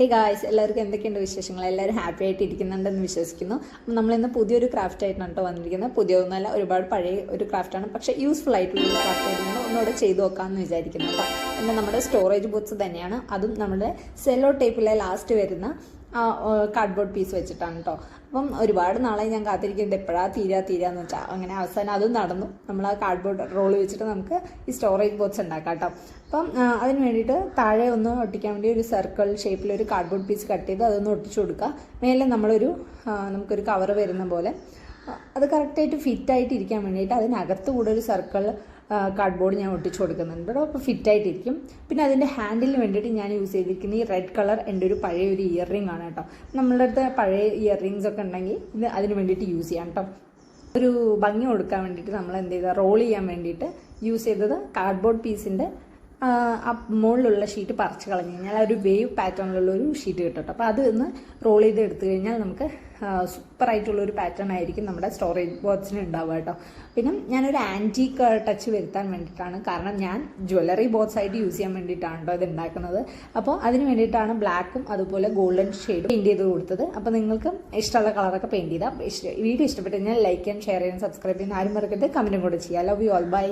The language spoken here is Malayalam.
ഹേ ഗായ്സ് എല്ലാവർക്കും എന്തൊക്കെയുണ്ട് വിശേഷങ്ങൾ എല്ലാവരും ഹാപ്പി ആയിട്ട് ഇരിക്കുന്നുണ്ടെന്ന് വിശ്വസിക്കുന്നു. അപ്പം നമ്മളിന്ന് പുതിയൊരു ക്രാഫ്റ്റ് ആയിട്ടാണ് കേട്ടോ വന്നിരിക്കുന്നത് പുതിയതൊന്നല്ല ഒരുപാട് പഴയ ഒരു ക്രാഫ്റ്റാണ് പക്ഷേ യൂസ്ഫുൾ ആയിട്ടുള്ള ഒരു ക്രാഫ്റ്റ് ആയിരുന്നു ഒന്നുകൂടെ ചെയ്തു നോക്കാമെന്ന് വിചാരിക്കുന്നു കേട്ടോ പിന്നെ നമ്മുടെ സ്റ്റോറേജ് ബോക്സ് തന്നെയാണ്. അതും നമ്മുടെ സെല്ലോ ടേപ്പിലെ ലാസ്റ്റ് വരുന്ന കാർഡ്ബോർഡ് പീസ് വെച്ചിട്ടാണ് കേട്ടോ അപ്പം ഒരുപാട് നാളെ ഞാൻ കാത്തിരിക്കുന്നുണ്ട്. എപ്പോഴാ തീരാ തീരാന്ന് വെച്ചാൽ അങ്ങനെ അവസാനം അതും നടന്നു. നമ്മൾ ആ കാർഡ്ബോർഡ് റോൾ വെച്ചിട്ട് നമുക്ക് ഈ സ്റ്റോറേജ് ബോക്സ് ഉണ്ടാക്കാം കേട്ടോ അപ്പം അതിന് വേണ്ടിയിട്ട് താഴെ ഒന്ന് ഒട്ടിക്കാൻ വേണ്ടി ഒരു സർക്കിൾ ഷേപ്പിൽ ഒരു കാർഡ്ബോർഡ് പീസ് കട്ട് ചെയ്ത് അതൊന്ന് ഒട്ടിച്ചു കൊടുക്കുക മേലെ നമ്മളൊരു നമുക്കൊരു കവർ വരുന്ന പോലെ. അത് കറക്റ്റായിട്ട് ഫിറ്റായിട്ട് ഇരിക്കാൻ വേണ്ടിയിട്ട് അതിനകത്ത് കൂടെ ഒരു സർക്കിൾ കാർഡ്ബോർഡ് ഞാൻ ഒട്ടിച്ചു കൊടുക്കുന്നുണ്ട്. അപ്പോൾ ഫിറ്റായിട്ടിരിക്കും പിന്നെ അതിന്റെ ഹാൻഡിലിന് വേണ്ടിയിട്ട് ഞാൻ യൂസ് ചെയ്തിരിക്കുന്ന ഈ റെഡ് കളർ എന്റെ ഒരു പഴയ ഒരു ഇയർ റിംഗ് ആണ് കേട്ടോ. നമ്മളുടെ അടുത്ത് പഴയ ഇയർ റിംഗ്സ് ഒക്കെ ഉണ്ടെങ്കിൽ ഇത് അതിന് വേണ്ടിയിട്ട് യൂസ് ചെയ്യാം കേട്ടോ. ഒരു ഭംഗി കൊടുക്കാൻ വേണ്ടിയിട്ട് നമ്മൾ എന്ത് ചെയ്താൽ റോൾ ചെയ്യാൻ വേണ്ടിയിട്ട് യൂസ് ചെയ്തത് കാർഡ്ബോർഡ് പീസിന്റെ മുകളിലുള്ള ഷീറ്റ് പറിച്ച് കളഞ്ഞു കഴിഞ്ഞാൽ ഒരു വേവ് പാറ്റേണിലുള്ള ഒരു ഷീറ്റ് കിട്ടും അപ്പോൾ അത് ഒന്ന് റോൾ ചെയ്ത് എടുത്തു കഴിഞ്ഞാൽ നമുക്ക് സൂപ്പർ ആയിട്ടുള്ള ഒരു പാറ്റേൺ ആയിരിക്കും നമ്മുടെ സ്റ്റോറേജ് ബോക്സിന് ഉണ്ടാവുക കേട്ടോ. പിന്നെ ഞാനൊരു ആന്റീക്ക് ടച്ച് വരുത്താൻ വേണ്ടിയിട്ടാണ്. കാരണം ഞാൻ ജ്വല്ലറി ബോക്സ് ആയിട്ട് യൂസ് ചെയ്യാൻ വേണ്ടിയിട്ടാണ് കേട്ടോ ഇത് ഉണ്ടാക്കുന്നത്. അപ്പോൾ അതിന് വേണ്ടിയിട്ടാണ് ബ്ലാക്കും അതുപോലെ ഗോൾഡൻ ഷെയ്ഡ് പെയിന്റ് ചെയ്ത് കൊടുത്തത്. അപ്പോൾ നിങ്ങൾക്ക് ഇഷ്ടമുള്ള കളറൊക്കെ പെയിന്റ് ചെയ്താൽ വീഡിയോ ഇഷ്ടപ്പെട്ടു കഴിഞ്ഞാൽ ലൈക്ക് ചെയ്യാൻ ഷെയർ ചെയ്യാൻ സബ്സ്ക്രൈബ് ചെയ്യാൻ ആരും മറക്കരുത്. കമന്റും കൂടെ ചെയ്യാം. Love you all by